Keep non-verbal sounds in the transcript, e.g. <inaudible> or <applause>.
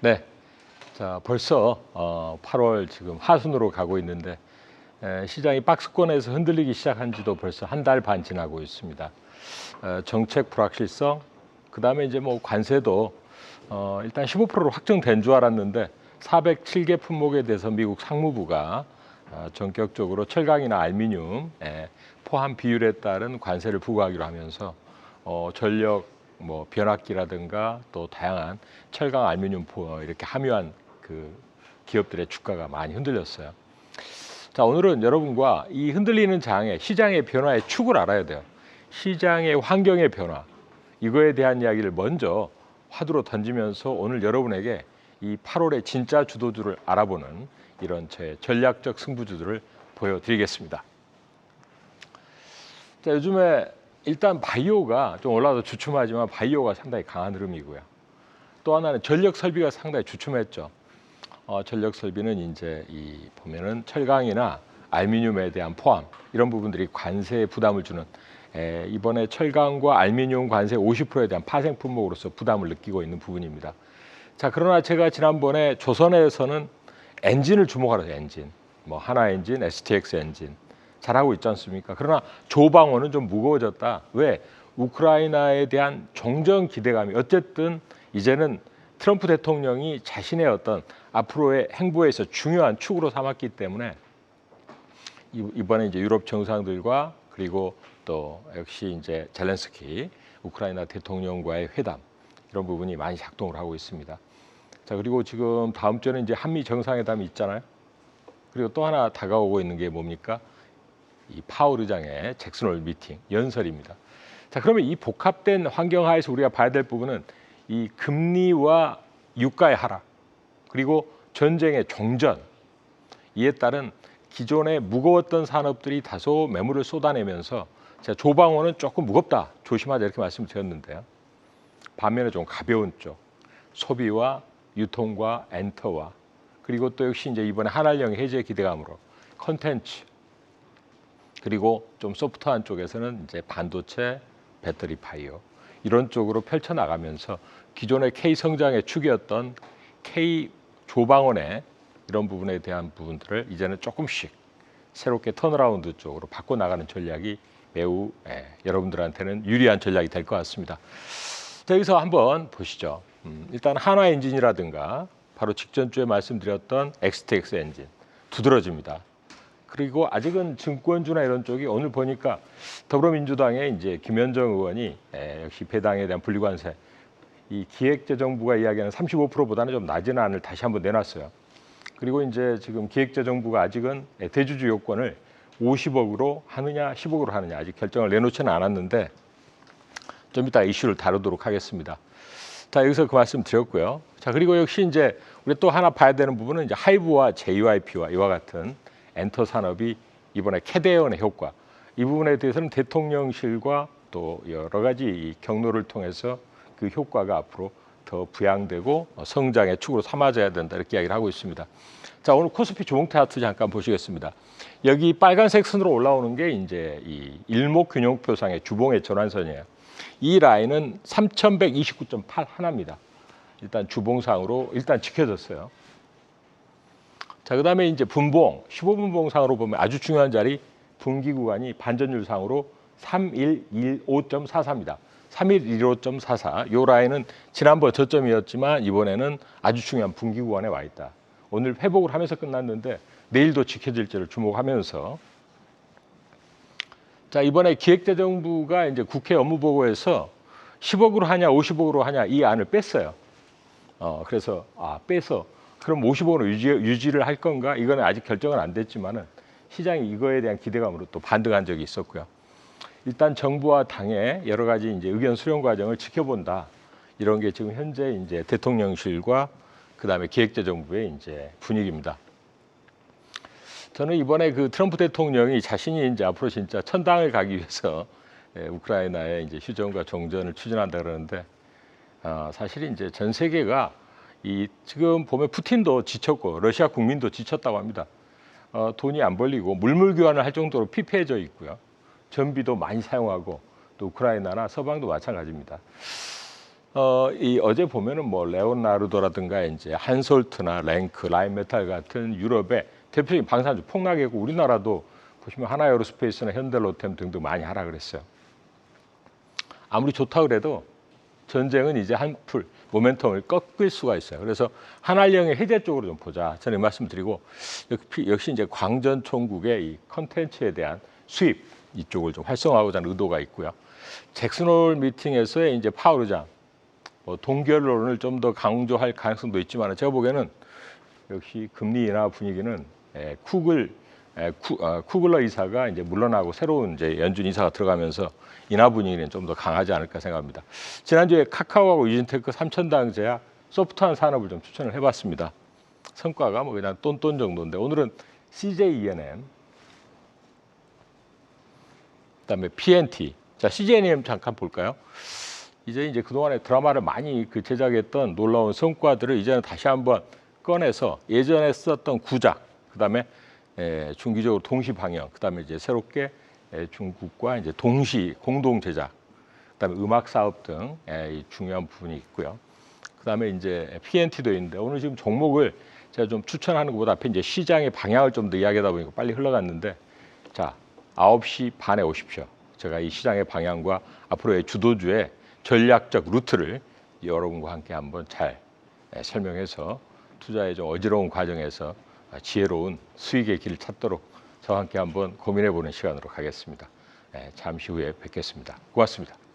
네. 자, 벌써 어, 8월 지금 하순으로 가고 있는데 에, 시장이 박스권에서 흔들리기 시작한 지도 벌써 한 달 반 지나고 있습니다. 어, 정책 불확실성, 그 다음에 이제 뭐 관세도 어, 일단 15%로 확정된 줄 알았는데 407개 품목에 대해서 미국 상무부가 어, 전격적으로 철강이나 알미늄 에, 포함 비율에 따른 관세를 부과하기로 하면서 어, 전력 뭐 변압기라든가 또 다양한 철강 알루미늄 포 이렇게 함유한 그 기업들의 주가가 많이 흔들렸어요. 자 오늘은 여러분과 이 흔들리는 장의 시장의 변화의 축을 알아야 돼요. 시장의 환경의 변화 이거에 대한 이야기를 먼저 화두로 던지면서 오늘 여러분에게 이 8월의 진짜 주도주를 알아보는 이런 제 전략적 승부주들을 보여드리겠습니다. 자 요즘에 일단 바이오가 좀 올라도 주춤하지만 바이오가 상당히 강한 흐름이고요. 또 하나는 전력 설비가 상당히 주춤했죠. 어, 전력 설비는 이제 이 보면은 철강이나 알미늄에 대한 포함 이런 부분들이 관세 부담을 주는 에, 이번에 철강과 알미늄 관세 50%에 대한 파생 품목으로서 부담을 느끼고 있는 부분입니다. 자 그러나 제가 지난번에 조선에서는 엔진을 주목하라 엔진 뭐 하나 엔진, STX 엔진 잘하고 있지 않습니까? 그러나 조방어는 좀 무거워졌다. 왜? 우크라이나에 대한 종전 기대감이 어쨌든 이제는 트럼프 대통령이 자신의 어떤 앞으로의 행보에서 중요한 축으로 삼았기 때문에 이- 이번에 이제 유럽 정상들과 그리고 또 역시 이제 젤렌스키 우크라이나 대통령과의 회담 이런 부분이 많이 작동을 하고 있습니다. 자 그리고 지금 다음 주에는 이제 한미 정상회담이 있잖아요. 그리고 또 하나 다가오고 있는 게 뭡니까? 이 파월 의장의 잭슨홀 미팅 연설입니다. 자 그러면 이 복합된 환경 하에서 우리가 봐야 될 부분은 이 금리와 유가의 하락 그리고 전쟁의 종전 이에 따른 기존의 무거웠던 산업들이 다소 매물을 쏟아내면서 제가 조방호는 조금 무겁다 조심하자 이렇게 말씀드렸는데요. 반면에 좀 가벼운 쪽 소비와 유통과 엔터와 그리고 또 역시 이제 이번에 한알령 해제 기대감으로 컨텐츠 그리고 좀 소프트한 쪽에서는 이제 반도체, 배터리 파이어 이런 쪽으로 펼쳐 나가면서 기존의 K 성장의 축이었던 K 조방원의 이런 부분에 대한 부분들을 이제는 조금씩 새롭게 턴어라운드 쪽으로 바꿔 나가는 전략이 매우 예, 여러분들한테는 유리한 전략이 될 것 같습니다. 자, 여기서 한번 보시죠. 음, 일단 한화 엔진이라든가 바로 직전 주에 말씀드렸던 XTX 엔진 두드러집니다. 그리고 아직은 증권주나 이런 쪽이 오늘 보니까 더불어민주당의 이제 김현정 의원이 에, 역시 배당에 대한 분리관세 이 기획재정부가 이야기하는 35%보다는 좀 낮은 안을 다시 한번 내놨어요. 그리고 이제 지금 기획재정부가 아직은 대주주 요건을 50억으로 하느냐 10억으로 하느냐 아직 결정을 내놓지는 않았는데 좀 이따 이슈를 다루도록 하겠습니다. 자 여기서 그 말씀 드렸고요. 자 그리고 역시 이제 우리 또 하나 봐야 되는 부분은 이제 하이브와 JYP와 이와 같은 엔터 산업이 이번에 캐대언의 효과 이 부분에 대해서는 대통령실과 또 여러 가지 이 경로를 통해서 그 효과가 앞으로 더 부양되고 성장의 축으로 삼아져야 된다 이렇게 이야기를 하고 있습니다. 자 오늘 코스피 조봉 차트 잠깐 보시겠습니다. 여기 빨간색 선으로 올라오는 게 이제 이 일목균형표상의 주봉의 전환선이에요. 이 라인은 3,129.8 하나입니다. 일단 주봉상으로 일단 지켜졌어요. 자, 그다음에 이제 분봉 15분봉상으로 보면 아주 중요한 자리 분기 구간이 반전율상으로 3115.44입니다. 3115.44. 요 라인은 지난번 저점이었지만 이번에는 아주 중요한 분기 구간에 와 있다. 오늘 회복을 하면서 끝났는데 내일도 지켜질지를 주목하면서 자 이번에 기획재정부가 이제 국회 업무보고에서 10억으로 하냐 50억으로 하냐 이 안을 뺐어요. 어 그래서 아 빼서 그럼 50억으로 유지, 유지 를 할 건가 이거는 아직 결정은 안 됐지만은 시장이 이거에 대한 기대감으로 또 반등한 적이 있었고요. 일단 정부와 당의 여러 가지 이제 의견 수렴 과정을 지켜본다 이런 게 지금 현재 이제 대통령실과 그다음에 기획재정부의 이제 분위기입니다. 저는 이번에 그 트럼프 대통령이 자신이 이제 앞으로 진짜 천당을 가기 위해서 <laughs> 예, 우크라이나의 이제 휴전과 종전을 추진한다 그러는데 어, 사실 이제 전 세계가 이 지금 보면 푸틴도 지쳤고 러시아 국민도 지쳤다고 합니다. 어, 돈이 안 벌리고 물물 교환을 할 정도로 피폐해져 있고요. 전비도 많이 사용하고 또 우크라이나나 서방도 마찬가지입니다. 어, 이 어제 보면은 뭐 레오나르도라든가 이제 한솔트나 랭크, 라인메탈 같은 유럽의 대표적인 방산주 폭락했고 우리나라도 보시면 하나에어로스페이스나 현대로템 등등 많이 하라 그랬어요. 아무리 좋다 그래도 전쟁은 이제 한풀 모멘텀을 꺾을 수가 있어요. 그래서 한알령의 해제 쪽으로 좀 보자. 저는 말씀드리고 역시, 이제 광전 총국의 이 컨텐츠에 대한 수입 이쪽을 좀 활성화하고자 하는 의도가 있고요. 잭슨홀 미팅에서의 이제 파월 의장 뭐 동결론을 좀 더 강조할 가능성도 있지만 제가 보기에는 역시 금리 인하 분위기는 에, 쿡을 에, 쿠, 아, 쿠글러 이사가 이제 물러나고 새로운 이제 연준 이사가 들어가면서 인하 분위기는 좀 더 강하지 않을까 생각합니다. 지난주에 카카오하고 유진테크 삼천당 제약 소프트한 산업을 좀 추천을 해봤습니다. 성과가 뭐 그냥 똔똔 정도인데 오늘은 CJ ENM, 그다음에 PNT. 자 CJ ENM 잠깐 볼까요? 이제 이제 그동안에 드라마를 많이 그 제작했던 놀라운 성과들을 이제는 다시 한번 꺼내서 예전에 썼던 구작, 그다음에 에, 중기적으로 동시 방영, 그다음에 이제 새롭게 에, 중국과 이제 동시 공동 제작, 그다음에 음악 사업 등 에, 이 중요한 부분이 있고요. 그다음에 이제 PNT도 있는데 오늘 지금 종목을 제가 좀 추천하는 것보다 앞에 이제 시장의 방향을 좀 더 이야기하다 보니까 빨리 흘러갔는데 자 9시 반에 오십시오. 제가 이 시장의 방향과 앞으로의 주도주의 전략적 루트를 여러분과 함께 한번 잘 에, 설명해서 투자의 좀 어지러운 과정에서 지혜로운 수익의 길을 찾도록 저와 함께 한번 고민해 보는 시간으로 가겠습니다. 에, 잠시 후에 뵙겠습니다. 고맙습니다.